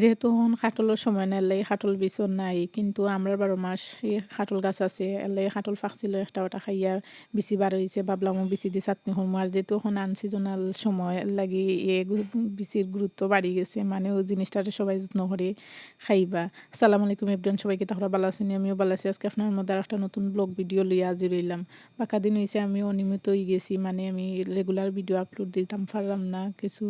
যেহেতু এখন খাটলের সময় না এলাই খাটল বিচন নাই, কিন্তু আমরা বারো মাস খাটল গাছ আছে এলাই খাটল ফাঁকছিল একটা ওটা খাইয়া বিচি বার হয়েছে ভাবলাম বিচি দিয়ে চাটনি হরমো আর যেহেতু এখন আনসিজনাল সময় লাগি এ বিচির গুরুত্ব বাড়ি গেছে মানে ওই জিনিসটা সবাই যত্ন করে খাইবা। সালাম আলাইকুম এভরিওয়ান সবাইকে তাহলে আছেন আমিও আছি। আজকে আপনার মধ্যে একটা নতুন ব্লগ ভিডিও লইয়া আজি রইলাম বাকা দিন হয়েছে আমি অনিয়মিত হয়ে গেছি মানে আমি রেগুলার ভিডিও আপলোড দিতাম, পারলাম না কিছু।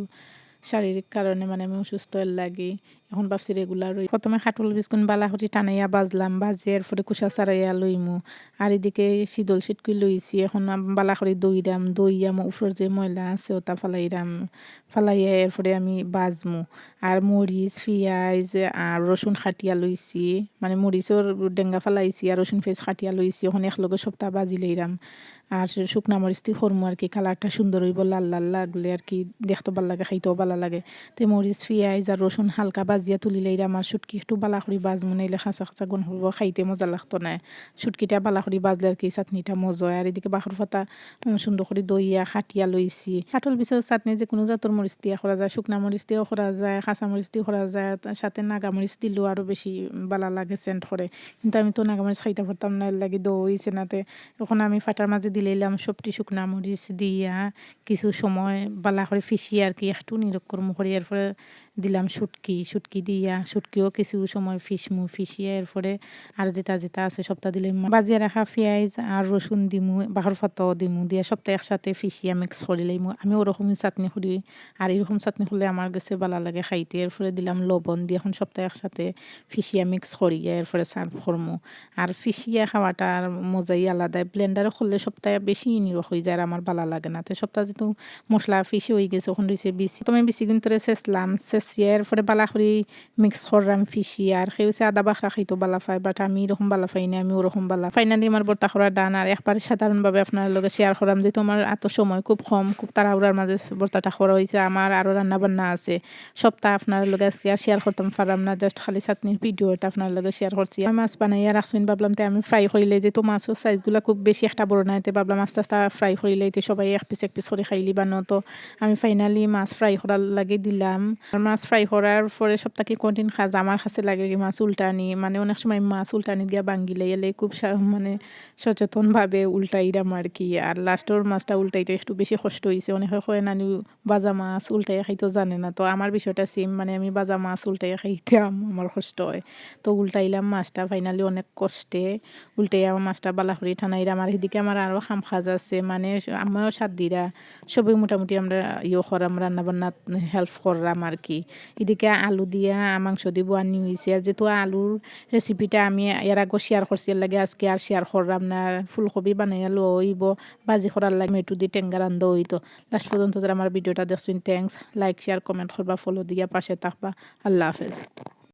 শারীরিক কারণে মানে আমি অসুস্থ লাগি এখন ভাবছি রেগুলার প্রথমে হাটুল বিস্কুন বালাহরি টানাইয়া বাজলাম, বাজে এরপরে কুসা সারাইয়া লইমু। আর এদিকে শীতল সিটকি লইছি, এখন বালা বালাহরি দইরাম, দইয়াম উপর যে ময়লা আছে ওটা ফালাইরাম, ফালাইয়া এরপরে আমি বাজমু। আর মরিচ, পিঁয়াজ আর রসুন খাটিয়া লইছি মানে মরিচর ডেঙ্গা ফালাইছি আর রসুন পেঁয়াজ খাটিয়া লইছি, এখন একলগে সপ্তাহ বাজি লইরাম। আর শুকনা মরিচ দিয়ে হরমু আর কি, কালারটা সুন্দর হইব, লাল লাল লাগলে আর কি, দেখতে ভালো লাগে, খাইতেও ভালো লাগে। তো মরিচ, পিঁয়াজ আর রসুন হালকা বাজিয়া তুলিলে আমার সুটকি বালা করে বাজমু নাইলে খাঁচা খাঁচা গুণ হব, খাইতে মজা লাগতো না সুটকিটা বালা বাজলে আর কি, চাটনিটা মজা। আর এদিকে বাখর ফাতা সুন্দর করে দইয়া, খাটিয়া লইছি কাঠল বিচর চাটনি যে কোনো জাতর মরিচ দিয়া করা যায়, শুকনা মরিচ দিয়েও করা যায়, খাঁচা মরিচ দিয়ে করা যায় সাথে নাগামরিচ দিলেও আরও বেশি বালা লাগে সেন্ট করে কিন্তু আমি তো নাগামরিচ খাইতে পারতাম না লাগে দই চেনাতে। এখন আমি ফাটার মাঝে দিলাম সবটি শুকনা মরিচ দিয়া। কিছু সময় বালা করে ফিসি আর কি, একটু নিরক্ষ করমু করে এরপরে দিলাম শুটকি শুটকি দিয়া শুটকিও কিছু সময় ফিসমু, ফিসিয়ে এরপরে আর যেটা যেটা আছে সপ্তাহ দিলে বাজিয়ে রাখা পেঁয়াজ আর রসুন দিমু, বাহর ফাতাও দিমু, দিয়া সপ্তাহ একসাথে ফিসিয়া মিক্স করে লাইমু। আমি ওরকমই চাটনি করি আর এরকম চাটনি করলে আমার কাছে ভালো লাগে খাইতে। এরপরে দিলাম লবণ দিয়ে এখন সপ্তাহ একসাথে ফিসিয়া মিক্স করিয়া এরপরে সার্ভ করমু। আর ফিসিয়া খাওয়াটা আর মজাই আলাদা। ব্লেন্ডারে করলে সপ্তাহে বেশি নিরখ হয়ে যায় আমার ভালো লাগে না। তো সপ্তাহ যেহেতু মশলা ফিসি হয়ে গেছে ওখানে বিসি তুমি বিসি কিন্তু শেষলাম শেষিয়ে এরপরে বালা করে মিক্স করলাম ফিসি আর হচ্ছে আদা বাখরা খাইতো বালা পাই বাট আমি এরকম বালা পাই না আমি ওরকম বালা ফাইনালি আমার বর্তা করা ডান আর একবার সাধারণভাবে আপনার লগে শেয়ার করলাম যে তোমার এত সময় খুব কম খুব তাড়াহুড়ার মাঝে বর্তাটা করা হয়েছে আমার আরও রান্না বান্না আছে সপ্তাহ আপনার লগে আজকে আর শেয়ার করতাম পারলাম না জাস্ট খালি চাটনির ভিডিওটা আপনার লগে শেয়ার করছি আমি মাছ বানাইয়া রাখছুন ভাবলাম তো আমি ফ্রাই করিলে যে তো মাছের সাইজগুলো খুব বেশি একটা বড় নাই ভাবলাম আস্তে আস্তে ফ্রাই করিলে সবাই এক পিস এক পিস করে খাইলি বানো তো আমি ফাইনালি মাছ ফ্রাই করার লাগে দিলাম মাছ ফ্রাই করার পরে সপ্তাহে কন্টিন খাজ আমার কাছে লাগে কি মাছ উল্টানি। মানে অনেক সময় মাছ উল্টানি দিয়া বাঙ্গিলে এলে খুব মানে সচেতনভাবে উল্টাইরাম আর কি। আর লাস্টর মাছটা উল্টাইতে একটু বেশি কষ্ট হয়েছে অনেকে কয়, নানি, বাজা মাছ উল্টাই খাইতে জানে না। তো আমার বিষয়টা সেম মানে আমি বাজা মাছ উল্টাই খাইতে আমার কষ্ট হয়। তো উল্টাইলাম মাছটা ফাইনালি অনেক কষ্টে উল্টাই আমার মাছটা বালাহরি ঠানাইরাম আর সেদিকে আমার আরও খাম খাজ আছে মানে আমিও সাত দিরা সবই মোটামুটি আমরা ইয়ে করাম রান্না বান্না হেল্প করলাম আর কি। এদিকে আলু দিয়া মাংস দিব আনি হয়েছে যেহেতু আলুর রেসিপিটা আমি এর আগে শেয়ার করছি লাগে, আজকে আর শেয়ার করলাম না ফুলকপি বানাইয়া লইব বাজি করার লাগে মেটু দি টেঙ্গা রান্ধ হইতো লাস্ট পর্যন্ত আমার ভিডিওটা দেখছেন থ্যাংকস লাইক শেয়ার কমেন্ট করবা ফলো দিয়া, পাশে থাকবা। আল্লাহ হাফেজ।